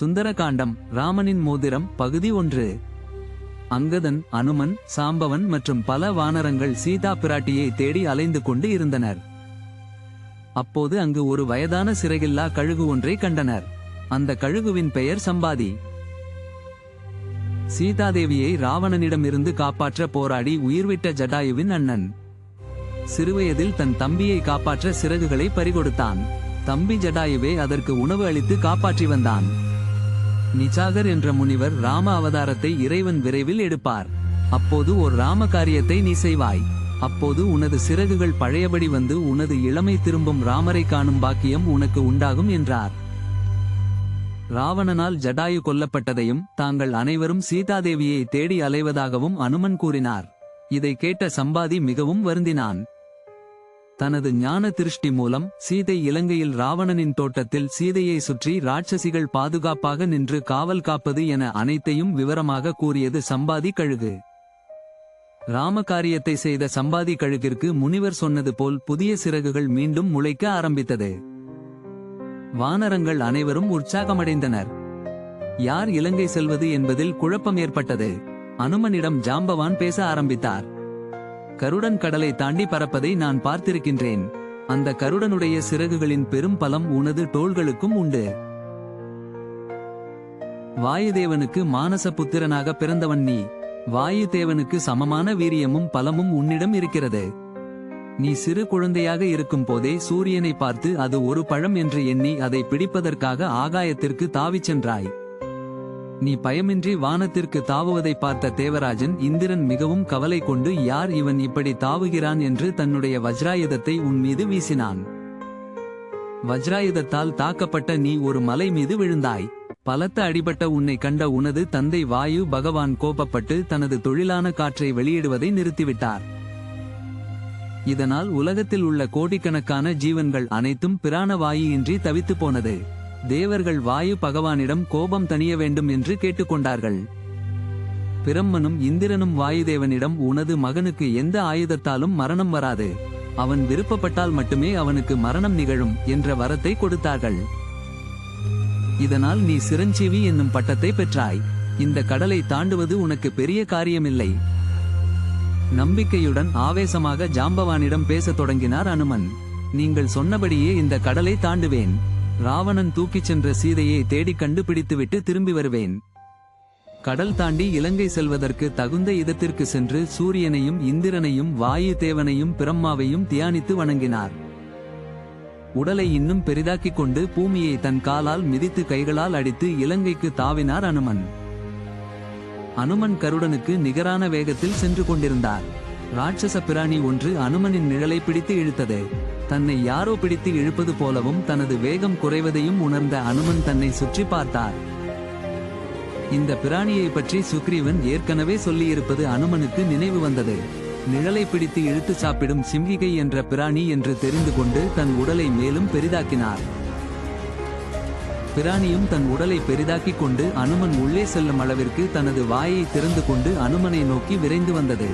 சுந்தரகாண்டம் ராமனின் மோதிரம் பகுதி ஒன்று. அங்கதன் அனுமன் சாம்பவன் மற்றும் பல வானரங்கள் சீதா பிராட்டியை தேடி அலைந்து கொண்டு இருந்தனர். அப்போது அங்கு ஒரு வயதான சிறகில்லா கழுகு ஒன்றை கண்டனர். அந்த கழுகுவின் பெயர் சம்பாதி. சீதாதேவியை ராவணனிடமிருந்து காப்பாற்ற போராடி உயிர்விட்ட ஜடாயுவின் அண்ணன். சிறுவயதில் தன் தம்பியை காப்பாற்ற சிறகுகளை பறிகொடுத்தான். தம்பி ஜடாயுவே அதற்கு உணவு அளித்து காப்பாற்றி வந்தான். நிச்சாகர் என்ற முனிவர் ராம அவதாரத்தை இறைவன் விரைவில் எடுப்பார். அப்போது ஒரு ராம காரியத்தை நீ செய்வாய். அப்போது உனது சிறகுகள் பழையபடி வந்து உனது இளமை திரும்பும் ராமரை காணும் பாக்கியம் உனக்கு உண்டாகும் என்றார். ராவணனால் ஜடாயு கொல்லப்பட்டதையும் தாங்கள் அனைவரும் சீதாதேவியை தேடி அலைவதாகவும் அனுமன் கூறினார். இதை கேட்ட சம்பாதி மிகவும் வருந்தினான். தனது ஞான திருஷ்டி மூலம் சீதை இலங்கையில் ராவணனின் தோட்டத்தில் சீதையை சுற்றி ராட்சசிகள் பாதுகாப்பாக நின்று காவல் காப்பது என அனைத்தையும் விவரமாக கூறியது சம்பாதி கழுகு. ராம காரியத்தை செய்த சம்பாதி கழுகிற்கு முனிவர் சொன்னது போல் புதிய சிறகுகள் மீண்டும் முளைக்க ஆரம்பித்தது. வானரங்கள் அனைவரும் உற்சாகமடைந்தனர். யார் இலங்கை செல்வது என்பதில் குழப்பம் ஏற்பட்டது. அனுமனிடம் ஜாம்பவான் பேச ஆரம்பித்தார். கருடன் கடலை தாண்டி பறப்பதை நான் பார்த்திருக்கின்றேன். அந்த கருடனுடைய சிறகுகளின் பெரும் பலம் உனது தோள்களுக்கும் உண்டு. வாயுதேவனுக்கு மானச புத்திரனாக பிறந்தவன் நீ. வாயுதேவனுக்கு சமமான வீரியமும் பலமும் உன்னிடம் இருக்கிறது. நீ சிறு குழந்தையாக இருக்கும் போதே சூரியனை பார்த்து அது ஒரு பழம் என்று எண்ணி அதை பிடிப்பதற்காக ஆகாயத்திற்கு தாவிச் சென்றாய். நீ பயமின்றி வானத்திற்கு தாவுவதை பார்த்த தேவராஜன் இந்திரன் மிகவும் கவலை கொண்டு யார் இவன் இப்படி தாவுகிறான் என்று தன்னுடைய வஜ்ராயுதத்தை உன் மீது வீசினான். வஜ்ராயுதத்தால் தாக்கப்பட்ட நீ ஒரு மலை மீது விழுந்தாய். பலத்த அடிபட்ட உன்னை கண்ட உனது தந்தை வாயு பகவான் கோபப்பட்டு தனது தொழிலான காற்றை வெளியிடுவதை நிறுத்திவிட்டார். இதனால் உலகத்தில் உள்ள கோடிக்கணக்கான ஜீவன்கள் அனைத்தும் பிராண வாயுயின்றி தவித்து போனது. தேவர்கள் வாயு பகவானிடம் கோபம் தணிய வேண்டும் என்று கேட்டுக்கொண்டார்கள். பிரம்மனும் இந்திரனும் வாயுதேவனிடம் உனது மகனுக்கு எந்த ஆயுதத்தாலும் மரணம் வராது. அவன் விருப்பப்பட்டால் மட்டுமே அவனுக்கு மரணம் நிகழும் என்ற வரத்தை கொடுத்தார்கள். இதனால் நீ சிரஞ்சீவி என்னும் பட்டத்தை பெற்றாய். இந்த கடலை தாண்டுவது உனக்கு பெரிய காரியமில்லை. நம்பிக்கையுடன் ஆவேசமாக ஜாம்பவானிடம் பேசத் தொடங்கினார் அனுமன். நீங்கள் சொன்னபடியே இந்த கடலை தாண்டுவேன். ராவணன் தூக்கிச் சென்ற சீதையை தேடிக் கண்டுபிடித்துவிட்டு திரும்பி வருவேன். கடல் தாண்டி இலங்கை செல்வதற்கு தகுந்த இடத்திற்கு சென்று சூரியனையும் இந்திரனையும் வாயு தேவனையும் பிரம்மாவையும் தியானித்து வணங்கினார். உடலை இன்னும் பெரிதாக்கிக் கொண்டு பூமியை தன் காலால் மிதித்து கைகளால் அடித்து இலங்கைக்கு தாவினார் அனுமன். அனுமன் கருடனுக்கு நிகரான வேகத்தில் சென்று கொண்டிருந்தார். ராட்சச பிராணி ஒன்று அனுமனின் நிழலை பிடித்து இழுத்தது. தன்னை யாரோ பிடித்து இழுப்பது போலவும் தனது வேகம் குறைவதையும் உணர்ந்த அனுமன் தன்னை சுற்றி பார்த்தார். இந்த பிராணியை பற்றி சுக்ரீவன் ஏற்கனவே சொல்லியிருப்பது அனுமனுக்கு நினைவு வந்தது. நிழலை பிடித்து இழுத்து சாப்பிடும் சிம்ஹிகை என்ற பிராணி என்று தெரிந்து கொண்டு தன் உடலை மேலும் பெரிதாக்கினார். பிராணியும் தன் உடலை பெரிதாக்கிக் கொண்டு அனுமன் உள்ளே செல்லும் அளவிற்கு தனது வாயை திறந்து கொண்டு அனுமனை நோக்கி விரைந்து வந்தது.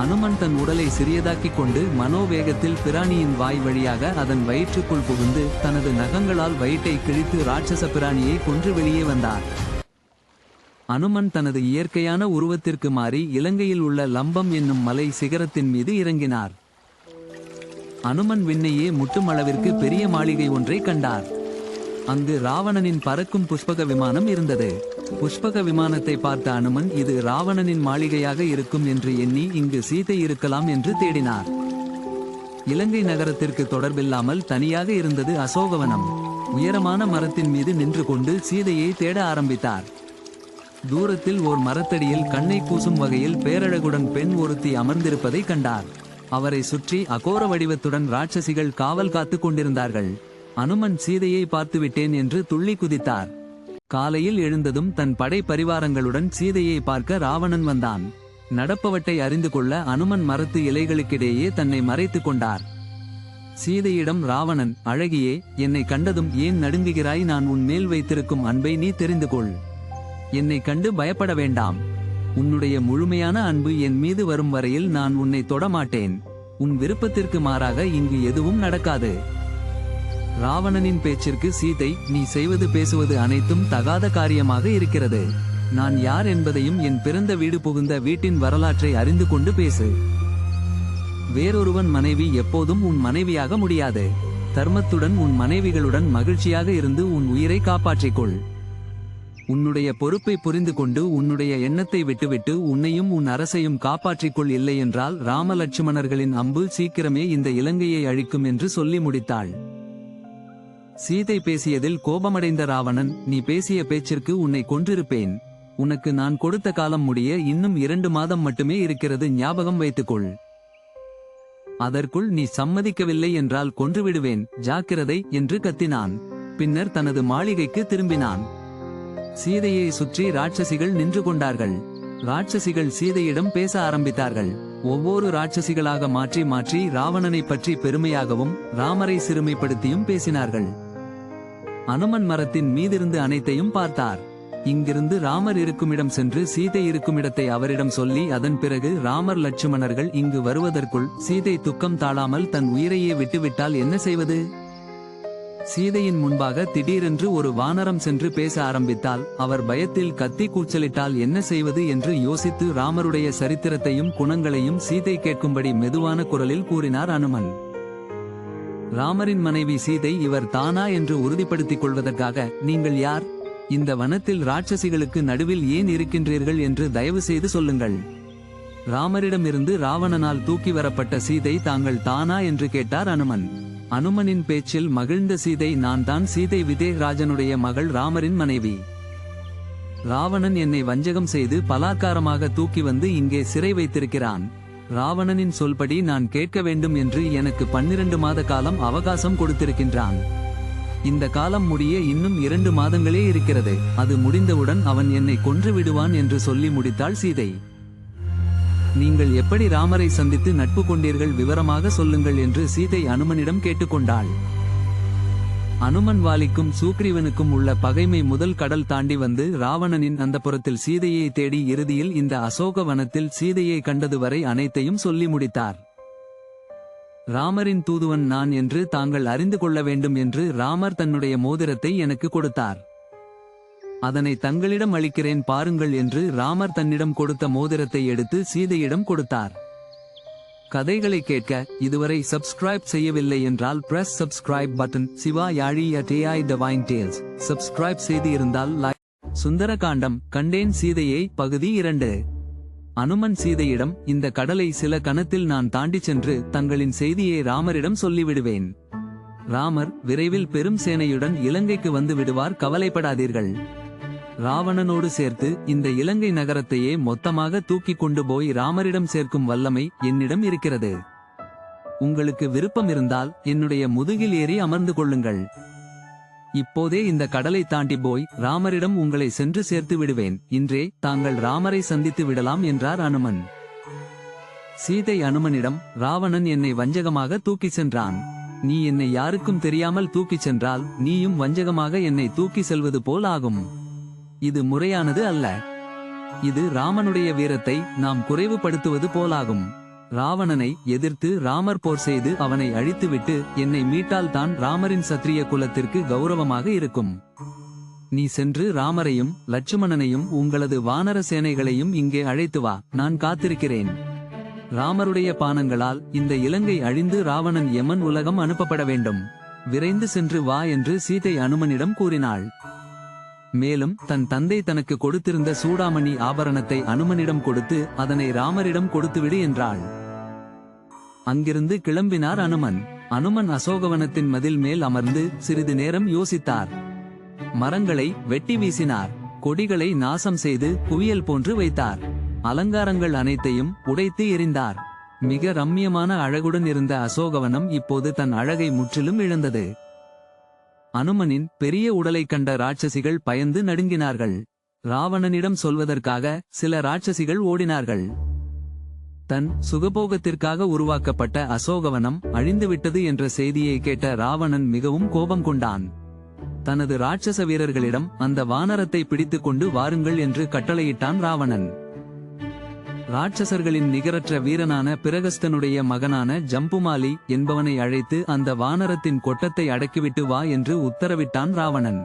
அனுமன் தன் உடலை சிறியதாக்கிக் கொண்டு மனோவேகத்தில் பிராணியின் வாய் வழியாக அதன் வயிற்றுக்குள் புகுந்து தனது நகங்களால் வயிற்றை கிழித்து ராட்சச பிராணியை கொன்று வெளியே வந்தார். அனுமன் தனது இயற்கையான உருவத்திற்கு மாறி இலங்கையில் உள்ள லம்பம் என்னும் மலை சிகரத்தின் மீது இறங்கினார். அனுமன் விண்ணையே முட்டும் அளவிற்கு பெரிய மாளிகை ஒன்றை கண்டார். அங்கு ராவணனின் பறக்கும் புஷ்பக விமானம் இருந்தது. புஷ்பக விமானத்தை பார்த்த அனுமன் இது ராவணனின் மாளிகையாக இருக்கும் என்று எண்ணி இங்கு சீதை இருக்கலாம் என்று தேடினார். இலங்கை நகரத்திற்கு தொடர்பில்லாமல் தனியாக இருந்தது அசோகவனம். உயரமான மரத்தின் மீது நின்று கொண்டு சீதையை தேட ஆரம்பித்தார். தூரத்தில் ஓர் மரத்தடியில் கண்ணை கூசும் வகையில் பேரழகுடன் பெண் ஒருத்தி அமர்ந்திருப்பதை கண்டார். அவரை சுற்றி அகோர வடிவத்துடன் ராட்சசிகள் காவல் காத்துக் கொண்டிருந்தார்கள். அனுமன் சீதையை பார்த்துவிட்டேன் என்று துள்ளி குதித்தார். காலையில் எழுந்ததும் தன் படை பரிவாரங்களுடன் சீதையை பார்க்க ராவணன் வந்தான். நடப்பவற்றை அறிந்து கொள்ள அனுமன் மரத்து இலைகளுக்கிடையே தன்னை மறைத்துக் கொண்டார். சீதையிடம் ராவணன் அழகியே என்னை கண்டதும் ஏன் நடுங்குகிறாய்? நான் உன் மேல் வைத்திருக்கும் அன்பை நீ தெரிந்து கொள். என்னை கண்டு பயப்பட வேண்டாம். உன்னுடைய முழுமையான அன்பு என் மீது வரும் வரையில் நான் உன்னை தொடமாட்டேன் உன் விருப்பத்திற்கு மாறாக இங்கு எதுவும் நடக்காது. ராவணனின் பேச்சிற்கு சீதை நீ செய்வது பேசுவது அனைத்தும் தகாத காரியமாக இருக்கிறது. நான் யார் என்பதையும் என் பிறந்த வீடு புகுந்த வீட்டின் வரலாற்றை அறிந்து கொண்டு பேசு. வேறொருவன் மனைவி எப்போதும் உன் மனைவியாக முடியாது. தர்மத்துடன் உன் மனைவிகளுடன் மகிழ்ச்சியாக இருந்து உன் உயிரை காப்பாற்றிக்கொள். உன்னுடைய பொறுப்பை புரிந்து கொண்டு உன்னுடைய எண்ணத்தை விட்டுவிட்டு உன்னையும் உன் அரசையும் காப்பாற்றிக்கொள் இல்லையென்றால் ராமலட்சுமணர்களின் அம்பு சீக்கிரமே இந்த இலங்கையை அழிக்கும் என்று சொல்லி முடித்தாள். சீதை பேசியதில் கோபமடைந்த ராவணன் நீ பேசிய பேச்சிற்கு உன்னை கொன்றிருப்பேன். உனக்கு நான் கொடுத்த காலம் முடிய இன்னும் இரண்டு மாதம் மட்டுமே இருக்கிறது ஞாபகம் வைத்துக்கொள். அதற்குள் நீ சம்மதிக்கவில்லை என்றால் கொன்றுவிடுவேன் ஜாக்கிரதை என்று கத்தினான். பின்னர் தனது மாளிகைக்கு திரும்பினான். சீதையை சுற்றி ராட்சசிகள் நின்று கொண்டார்கள். ராட்சசிகள் சீதையிடம் பேச ஆரம்பித்தார்கள். ஒவ்வொரு ராட்சசிகளாக மாற்றி மாற்றி ராவணனை பற்றி பெருமையாகவும் ராமரை சிறுமைப்படுத்தியும் பேசினார்கள். அனுமன் மரத்தின் மீதிருந்து அனைத்தையும் பார்த்தார். இங்கிருந்து ராமர் இருக்குமிடம் சென்று சீதை இருக்குமிடத்தை அவரிடம் சொல்லி அதன் பிறகு ராமர் லட்சுமணர்கள் இங்கு வருவதற்குள் சீதை துக்கம் தாழாமல் தன் உயிரையே விட்டுவிட்டால் என்ன செய்வது? சீதையின் முன்பாக திடீரென்று ஒரு வானரம் சென்று பேச ஆரம்பித்தால் அவர் பயத்தில் கத்தி கூச்சலிட்டால் என்ன செய்வது என்று யோசித்து ராமருடைய சரித்திரத்தையும் குணங்களையும் சீதை கேட்கும்படி மெதுவான குரலில் கூறினார் அனுமன். ராமரின் மனைவி சீதை இவர் தானா என்று உறுதிப்படுத்திக் கொள்வதற்காக நீங்கள் யார்? இந்த வனத்தில் ராட்சசிகளுக்கு நடுவில் ஏன் இருக்கின்றீர்கள் என்று தயவு செய்து சொல்லுங்கள். ராமரிடமிருந்து ராவணனால் தூக்கி வரப்பட்ட சீதை தாங்கள் தானா என்று கேட்டார் அனுமன். அனுமனின் பேச்சில் மகிழ்ந்த சீதை நான் தான் சீதை விதேகராஜனுடைய மகள் ராமரின் மனைவி. ராவணன் என்னை வஞ்சகம் செய்து பலாக்காரமாக தூக்கி வந்து இங்கே சிறை வைத்திருக்கிறான். ராவணனின் சொல்படி நான் கேட்க வேண்டும் என்று எனக்கு பன்னிரண்டு மாத காலம் அவகாசம் கொடுத்திருக்கின்றான். இந்த காலம் முடிய இன்னும் இரண்டு மாதங்களே இருக்கிறது. அது முடிந்தவுடன் அவன் என்னை கொன்று விடுவான் என்று சொல்லி முடித்தாள் சீதை. நீங்கள் எப்படி ராமரை சந்தித்து நட்பு கொண்டீர்கள் விவரமாக சொல்லுங்கள் என்று சீதை அனுமனிடம் கேட்டுக்கொண்டாள். அனுமன் வாலிக்கும் சூக்ரீவனுக்கும் உள்ள பகைமை முதல் கடல் தாண்டி வந்து ராவணனின் அந்த புறத்தில் சீதையை தேடி இறுதியில் இந்த அசோக வனத்தில் சீதையை கண்டது வரை அனைத்தையும் சொல்லி முடித்தார். ராமரின் தூதுவன் நான் என்று தாங்கள் அறிந்து கொள்ள வேண்டும் என்று ராமர் தன்னுடைய மோதிரத்தை எனக்கு கொடுத்தார். அதனை தங்களிடம் அளிக்கிறேன் பாருங்கள் என்று ராமர் தன்னிடம் கொடுத்த மோதிரத்தை எடுத்து சீதையிடம் கொடுத்தார். கதைகளை கேட்க இதுவரை சப்ஸ்கிரைப் செய்யவில்லை என்றால் press subscribe button Siva Yazhi டேஐ த வைன் டேல்ஸ் சப்ஸ்கிரைப் செய்து இருந்தால் லைக் சுந்தரகாண்டம் கண்டேன் சீதையை பகுதி இரண்டு. அனுமன் சீதையிடம் இந்த கடலை சில கணத்தில் நான் தாண்டிச் சென்று தங்களின் செய்தியை ராமரிடம் சொல்லிவிடுவேன். ராமர் விரைவில் பெரும் சேனையுடன் இலங்கைக்கு வந்து விடுவார் கவலைப்படாதீர்கள். ராவணனோடு சேர்த்து இந்த இலங்கை நகரத்தையே மொத்தமாக தூக்கிக் கொண்டு போய் ராமரிடம் சேர்க்கும் வல்லமை என்னிடம் இருக்கிறது. உங்களுக்கு விருப்பம் இருந்தால் என்னுடைய முதுகில் ஏறி அமர்ந்து கொள்ளுங்கள். இப்போதே இந்த கடலை தாண்டி போய் ராமரிடம் உங்களை சென்று சேர்த்து விடுவேன். இன்றே தாங்கள் ராமரை சந்தித்து விடலாம் என்றார் அனுமன். சீதை அனுமனிடம் ராவணன் என்னை வஞ்சகமாக தூக்கிச் சென்றான். நீ என்னை யாருக்கும் தெரியாமல் தூக்கிச் சென்றால் நீயும் வஞ்சகமாக என்னை தூக்கி செல்வது போல் ஆகும். இது முறையானது அல்ல. இது ராமனுடைய வீரத்தை நாம் குறைவுபடுத்துவது போலாகும். ராவணனை எதிர்த்து ராமர் போர் செய்து அவனை அழித்துவிட்டு என்னை மீட்டால் தான் ராமரின் சத்திரிய குலத்திற்கு கௌரவமாக இருக்கும். நீ சென்று ராமரையும் லட்சுமணனையும் உங்களது வானர சேனைகளையும் இங்கே அழைத்து வா நான் காத்திருக்கிறேன். ராமருடைய பானங்களால் இந்த இலங்கை அழிந்து ராவணன் யமன் உலகம் அனுப்பப்பட வேண்டும். விரைந்து சென்று வா என்று சீதை அனுமனிடம் கூறினாள். மேலும் தன் தந்தை தனக்கு கொடுத்திருந்த சூடாமணி ஆபரணத்தை அனுமனிடம் கொடுத்து அதனை ராமரிடம் கொடுத்துவிடு என்றாள். அங்கிருந்து கிளம்பினார் அனுமன். அனுமன் அசோகவனத்தின் மதில் மேல் அமர்ந்து சிறிது நேரம் யோசித்தார். மரங்களை வெட்டி வீசினார். கொடிகளை நாசம் செய்து குவியல் போன்று வைத்தார். அலங்காரங்கள் அனைத்தையும் உடைத்து எறிந்தார். மிக ரம்மியமான அழகுடன் இருந்த அசோகவனம் இப்போது தன் அழகை முற்றிலும் இழந்தது. அனுமனின் பெரிய உடலைக் கண்ட ராட்சசிகள் பயந்து நடுங்கினார்கள். ராவணனிடம் சொல்வதற்காக சில ராட்சசிகள் ஓடினார்கள். தன் சுகபோகத்திற்காக உருவாக்கப்பட்ட அசோகவனம் அழிந்துவிட்டது என்ற செய்தியை கேட்ட ராவணன் மிகவும் கோபம் கொண்டான். தனது ராட்சச வீரர்களிடம் அந்த வானரத்தை பிடித்துக் கொண்டு வாருங்கள் என்று கட்டளையிட்டான் ராவணன். ராட்சசர்களின் நிகரற்ற வீரனான பிரகஸ்தனுடைய மகனான ஜம்புமாலி என்பவனை அழைத்து அந்த வானரத்தின் கொட்டத்தை அடக்கிவிட்டு வா என்று உத்தரவிட்டான் ராவணன்.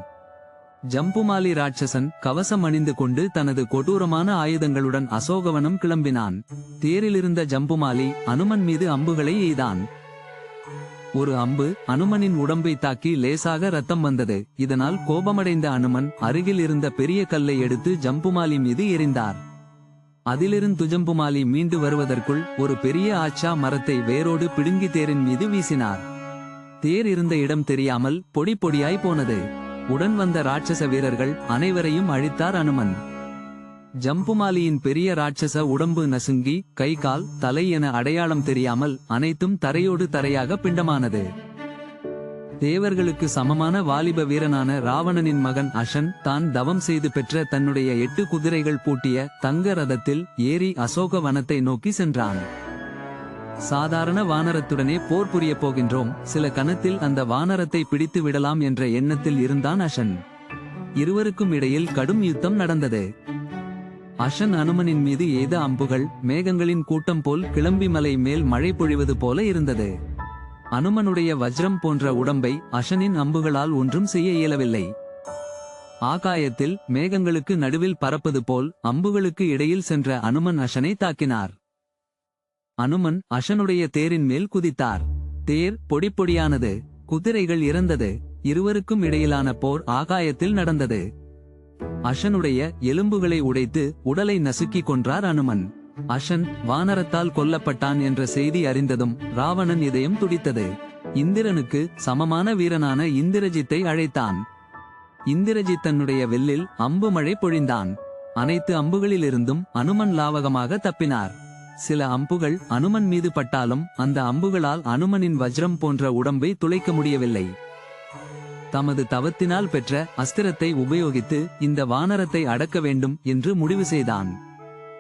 ஜம்புமாலி ராட்சசன் கவசம் அணிந்து கொண்டு தனது கொடூரமான ஆயுதங்களுடன் அசோகவனம் கிளம்பினான். தேரிலிருந்த ஜம்புமாலி அனுமன் மீது அம்புகளை எய்தான். ஒரு அம்பு அனுமனின் உடம்பை தாக்கி லேசாக ரத்தம் வந்தது. இதனால் கோபமடைந்த அனுமன் அருகில் இருந்த பெரிய கல்லை எடுத்து ஜம்புமாலி மீது எறிந்தார். அதிலிருந்து துஜம்புமாலி மீண்டு வருவதற்குள் ஒரு பெரிய ஆச்சா மரத்தை வேரோடு பிடுங்கி தேரின் மீது வீசினார். தேர் இருந்த இடம் தெரியாமல் பொடி பொடியாய் போனது. உடன் வந்த ராட்சச வீரர்கள் அனைவரையும் அழித்தார் அனுமன். ஜம்புமாலியின் பெரிய ராட்சச உடம்பு நசுங்கி கை கால் தலை என அடையாளம் தெரியாமல் அனைத்தும் தரையோடு தரையாக பிண்டமானது. தேவர்களுக்கு சமமான வாலிப வீரனான ராவணனின் மகன் அஷன் தான் தவம் செய்து பெற்ற தன்னுடைய எட்டு குதிரைகள் பூட்டிய தங்க ரதத்தில் ஏறி அசோக வனத்தை நோக்கி சென்றான். சாதாரண வானரத்துடனே போர் புரிய போகின்றோம். சில கணத்தில் அந்த வானரத்தை பிடித்து விடலாம் என்ற எண்ணத்தில் இருந்தான் அஷன். இருவருக்கும் இடையில் கடும் யுத்தம் நடந்தது. அஷன் அனுமனின் மீது எய்த அம்புகள் மேகங்களின் கூட்டம் போல் கிளம்பி மலை மேல் மழை பொழிவது போல இருந்தது. அனுமனுடைய வஜ்ரம் போன்ற உடம்பை அஷனின் அம்புகளால் ஒன்றும் செய்ய இயலவில்லை. ஆகாயத்தில் மேகங்களுக்கு நடுவில் பறப்பது போல் அம்புகளுக்கு இடையில் சென்ற அனுமன் அசனை தாக்கினார். அனுமன் அஷனுடைய தேரின் மேல் குதித்தார். தேர் பொடிப்பொடியானது குதிரைகள் இறந்தது இருவருக்கும் இடையிலான போர் ஆகாயத்தில் நடந்தது. அஷனுடைய எலும்புகளை உடைத்து உடலை நசுக்கிக் கொன்றார் அனுமன். அஷன் வானரத்தால் கொல்லப்பட்டான் என்ற செய்தி அறிந்ததும் ராவணன் இதயம் துடித்தது. இந்திரனுக்கு சமமான வீரனான இந்திரஜித்தை அழைத்தான். இந்திரஜித் தன்னுடைய வெல்லில் அம்பு மழை பொழிந்தான். அனைத்து அம்புகளிலிருந்தும் அனுமன் லாவகமாக தப்பினார். சில அம்புகள் அனுமன் மீது பட்டாலும் அந்த அம்புகளால் அனுமனின் வஜ்ரம் போன்ற உடம்பை துளைக்க முடியவில்லை. தமது தவத்தினால் பெற்ற அஸ்திரத்தை உபயோகித்து இந்த வானரத்தை அடக்க வேண்டும் என்று முடிவு செய்தான்.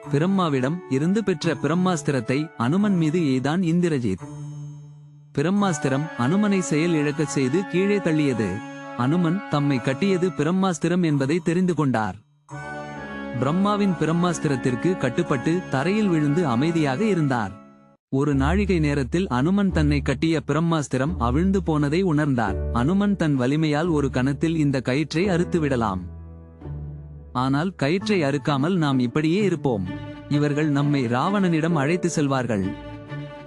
பிரம்மாவிடம் இருந்து பெற்ற பிரம்மாஸ்திரத்தை அனுமன் மீது எய்தான் இந்திரஜித். பிரம்மாஸ்திரம் அனுமனை செயல் இழக்கச் செய்து கீழே தள்ளியது. அனுமன் தம்மை கட்டியது பிரம்மாஸ்திரம் என்பதை தெரிந்து கொண்டார். பிரம்மாவின் பிரம்மாஸ்திரத்திற்கு கட்டுப்பட்டு தரையில் விழுந்து அமைதியாக இருந்தார். ஒரு நாழிகை நேரத்தில் அனுமன் தன்னை கட்டிய பிரம்மாஸ்திரம் அவிழ்ந்து போனதை உணர்ந்தார். அனுமன் தன் வலிமையால் ஒரு கணத்தில் இந்த கயிற்றை அறுத்துவிடலாம். ஆனால் கயிற்றை அறுக்காமல் நாம் இப்படியே இருப்போம். இவர்கள் நம்மை ராவணனிடம் அழைத்து செல்வார்கள்.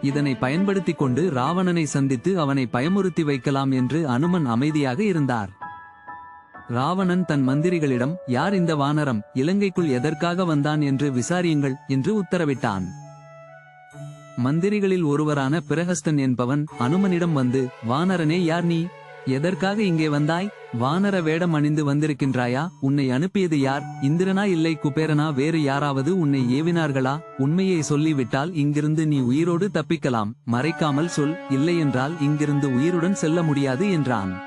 இதனை பயன்படுத்திக் கொண்டு ராவணனை சந்தித்து அவனை பயமுறுத்தி வைக்கலாம் என்று அனுமன் அமைதியாக இருந்தார். ராவணன் தன் மந்திரிகளிடம் யார் இந்த வானரம்? இலங்கைக்குள் எதற்காக வந்தான் என்று விசாரியுங்கள் என்று உத்தரவிட்டான். மந்திரிகளில் ஒருவரான பிரஹஸ்தன் என்பவன் அனுமனிடம் வந்து வானரனே யார் நீ? எதற்காக இங்கே வந்தாய்? வானர வேடம் அணிந்து வந்திருக்கின்றாயா? உன்னை அனுப்பியது யார்? இந்திரனா இல்லை குபேரனா? வேறு யாராவது உன்னை ஏவினார்களா? உண்மையை சொல்லிவிட்டால் இங்கிருந்து நீ உயிரோடு தப்பிக்கலாம். மறைக்காமல் சொல் இல்லையென்றால் இங்கிருந்து உயிருடன் செல்ல முடியாது என்றான்.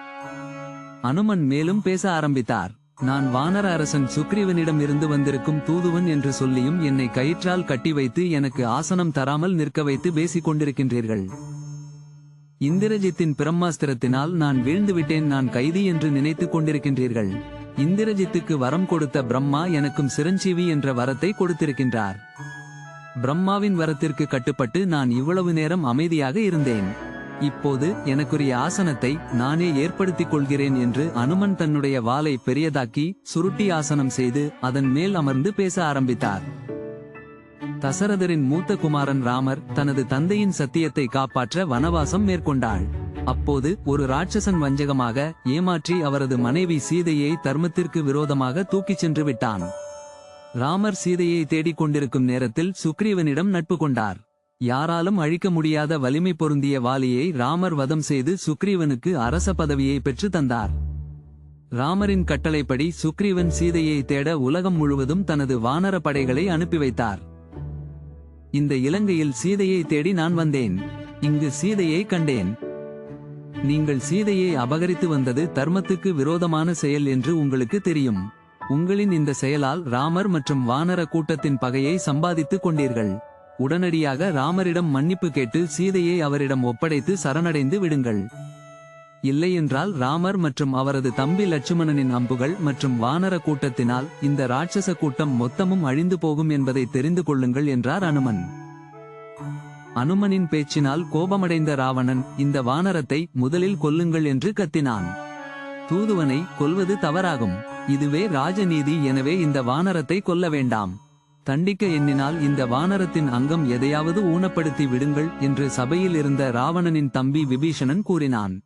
அனுமன் மேலும் பேச ஆரம்பித்தார். நான் வானர அரசன் சுக்ரீவனிடம் இருந்து வந்திருக்கும் தூதுவன் என்று சொல்லியும் என்னை கயிற்றால் கட்டி வைத்து எனக்கு ஆசனம் தராமல் நிற்க வைத்து பேசிக் கொண்டிருக்கின்றீர்கள். இந்திரஜித்தின் பிரம்மாஸ்திரத்தினால் நான் வீழ்ந்துவிட்டேன் நான் கைதி என்று நினைத்துக் கொண்டிருக்கின்றீர்கள். இந்திரஜித்துக்கு வரம் கொடுத்த பிரம்மா எனக்கும் சிரஞ்சீவி என்ற வரத்தை கொடுத்திருக்கின்றார். பிரம்மாவின் வரத்திற்கு கட்டுப்பட்டு நான் இவ்வளவு நேரம் அமைதியாக இருந்தேன். இப்போது எனக்குரிய ஆசனத்தை நானே ஏற்படுத்திக் கொள்கிறேன் என்று அனுமன் தன்னுடைய வாளை பெரியதாக்கி சுருட்டி ஆசனம் செய்து அதன் மேல் அமர்ந்து பேச ஆரம்பித்தார். தசரதரின் மூத்த குமாரன் ராமர் தனது தந்தையின் சத்தியத்தை காப்பாற்ற வனவாசம் மேற்கொண்டாள். அப்போது ஒரு ராட்சசன் வஞ்சகமாக ஏமாற்றி அவரது மனைவி சீதையை தர்மத்திற்கு விரோதமாக தூக்கிச் சென்று விட்டான். ராமர் சீதையை தேடிக் கொண்டிருக்கும் நேரத்தில் சுக்ரீவனிடம் நட்பு கொண்டார். யாராலும் அழிக்க முடியாத வலிமை பொருந்திய வாலியை ராமர் வதம் செய்து சுக்ரீவனுக்கு அரச பதவியை பெற்று தந்தார். ராமரின் கட்டளைப்படி சுக்ரீவன் சீதையை தேட உலகம் முழுவதும் தனது வானர படைகளை அனுப்பி வைத்தார். இந்த இலங்கையில் சீதையை தேடி நான் வந்தேன். இங்கு சீதையை கண்டேன். நீங்கள் சீதையை அபகரித்து வந்தது தர்மத்துக்கு விரோதமான செயல் என்று உங்களுக்கு தெரியும். உங்களின் இந்த செயலால் ராமர் மற்றும் வானர கூட்டத்தின் பகையை சம்பாதித்துக் கொண்டீர்கள். உடனடியாக ராமரிடம் மன்னிப்பு கேட்டு சீதையை அவரிடம் ஒப்படைத்து சரணடைந்து விடுங்கள். இல்லையென்றால் ராமர் மற்றும் அவரது தம்பி லட்சுமணனின் அம்புகள் மற்றும் வானர கூட்டத்தினால் இந்த ராட்சச கூட்டம் மொத்தமும் அழிந்து போகும் என்பதை தெரிந்து கொள்ளுங்கள் என்றார் அனுமன். அனுமனின் பேச்சினால் கோபமடைந்த ராவணன் இந்த வானரத்தை முதலில் கொல்லுங்கள் என்று கத்தினான். தூதுவனை கொல்வது தவறாகும். இதுவே ராஜநீதி எனவே இந்த வானரத்தை கொல்ல வேண்டாம். தண்டிக்க எண்ணினால் இந்த வானரத்தின் அங்கம் எதையாவது ஊனப்படுத்தி விடுங்கள் என்று சபையில் இருந்த ராவணனின் தம்பி விபீஷணன் கூறினான்.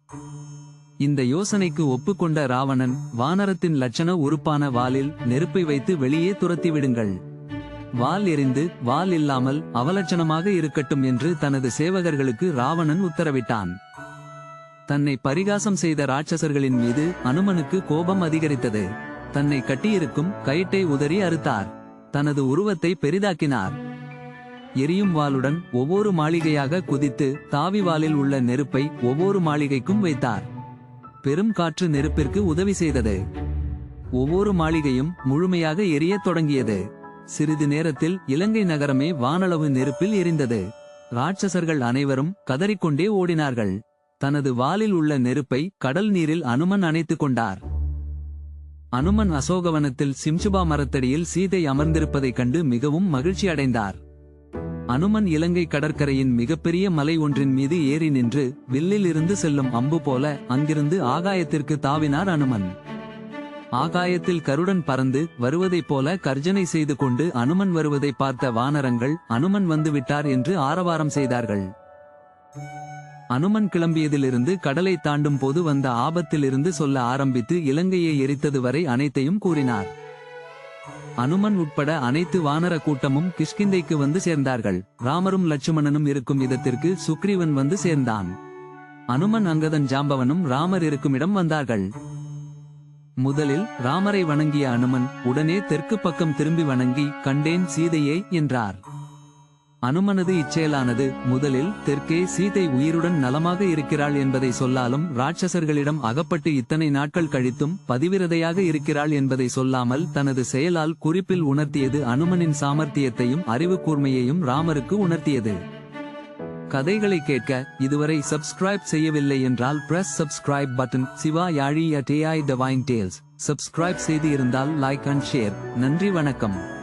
இந்த யோசனைக்கு ஒப்புக்கொண்ட ராவணன் வானரத்தின் லட்சண உறுப்பான வாலில் நெருப்பை வைத்து வெளியே துரத்தி விடுங்கள் வால் எறிந்து வால் இல்லாமல் அவலட்சணமாக இருக்கட்டும் என்று தனது சேவகர்களுக்கு ராவணன் உத்தரவிட்டான். தன்னை பரிகாசம் செய்த ராட்சசர்களின் மீது அனுமனுக்கு கோபம் அதிகரித்தது. தன்னை கட்டியிருக்கும் கயிற்றை உதறி அறுத்தார். தனது உருவத்தை பெரிதாக்கினார். எரியும் வாளுடன் ஒவ்வொரு மாளிகையாக குதித்து தாவி வாலில் உள்ள நெருப்பை ஒவ்வொரு மாளிகைக்கும் வைத்தார். பெரும் காற்று நெருப்பிற்கு உதவி செய்தது. ஒவ்வொரு மாளிகையும் முழுமையாக எரியத் தொடங்கியது. சிறிது நேரத்தில் இலங்கை நகரமே வானளவு நெருப்பில் எரிந்தது. ராட்சசர்கள் அனைவரும் கதறிக்கொண்டே ஓடினார்கள். தனது வாலில் உள்ள நெருப்பை கடல் நீரில் அனுமன் அணைத்துக் கொண்டார். அனுமன் அசோகவனத்தில் சிம்சுபா மரத்தடியில் சீதை அமர்ந்திருப்பதைக் கண்டு மிகவும் மகிழ்ச்சி அடைந்தார் அனுமன் இலங்கை கடற்கரையின் மிகப்பெரிய மலை ஒன்றின் மீது ஏறி நின்று வில்லில் இருந்து செல்லும் அம்பு போல அங்கிருந்து ஆகாயத்திற்கு தாவினார் அனுமன். ஆகாயத்தில் கருடன் பறந்து வருவதைப் போல கர்ஜனை செய்து கொண்டு அனுமன் வருவதை பார்த்த வானரங்கள் அனுமன் வந்து விட்டார் என்று ஆரவாரம் செய்தார்கள். அனுமன் கிளம்பியதிலிருந்து கடலை தாண்டும் போது வந்த ஆபத்திலிருந்து சொல்ல ஆரம்பித்து இலங்கையை எரித்தது வரை அனைத்தையும் கூறினார். அனுமன் உட்பட அனைத்து வானர கூட்டமும் கிஷ்கிந்தைக்கு வந்து சேர்ந்தார்கள். ராமரும் லட்சுமணனும் இருக்கும் இடத்திற்கு சுக்ரீவன் வந்து சேர்ந்தான். அனுமன் அங்கதன் ஜாம்பவனும் ராமர் இருக்கும் இடம் வந்தார்கள். முதலில் ராமரை வணங்கிய அனுமன் உடனே தெற்கு பக்கம் திரும்பி வணங்கி கண்டேன் சீதையை என்றார். அனுமனது இச்செயலானது முதலில் தெற்கே சீதை உயிருடன் நலமாக இருக்கிறாள் என்பதை சொல்லாலும் ராட்சசர்களிடம் அகப்பட்டு இத்தனை நாட்கள் கழித்தும் பதிவிரதையாக இருக்கிறாள் என்பதை சொல்லாமல் தனது செயலால் குறிப்பில் உணர்த்தியது அனுமனின் சாமர்த்தியத்தையும் அறிவு கூர்மையையும் ராமருக்கு உணர்த்தியது. கதைகளை கேட்க இதுவரை சப்ஸ்கிரைப் செய்யவில்லை என்றால் press subscribe button Siva Yazhi at AI divine tales subscribe செய்து இருந்தால் லைக் அண்ட் ஷேர் நன்றி வணக்கம்.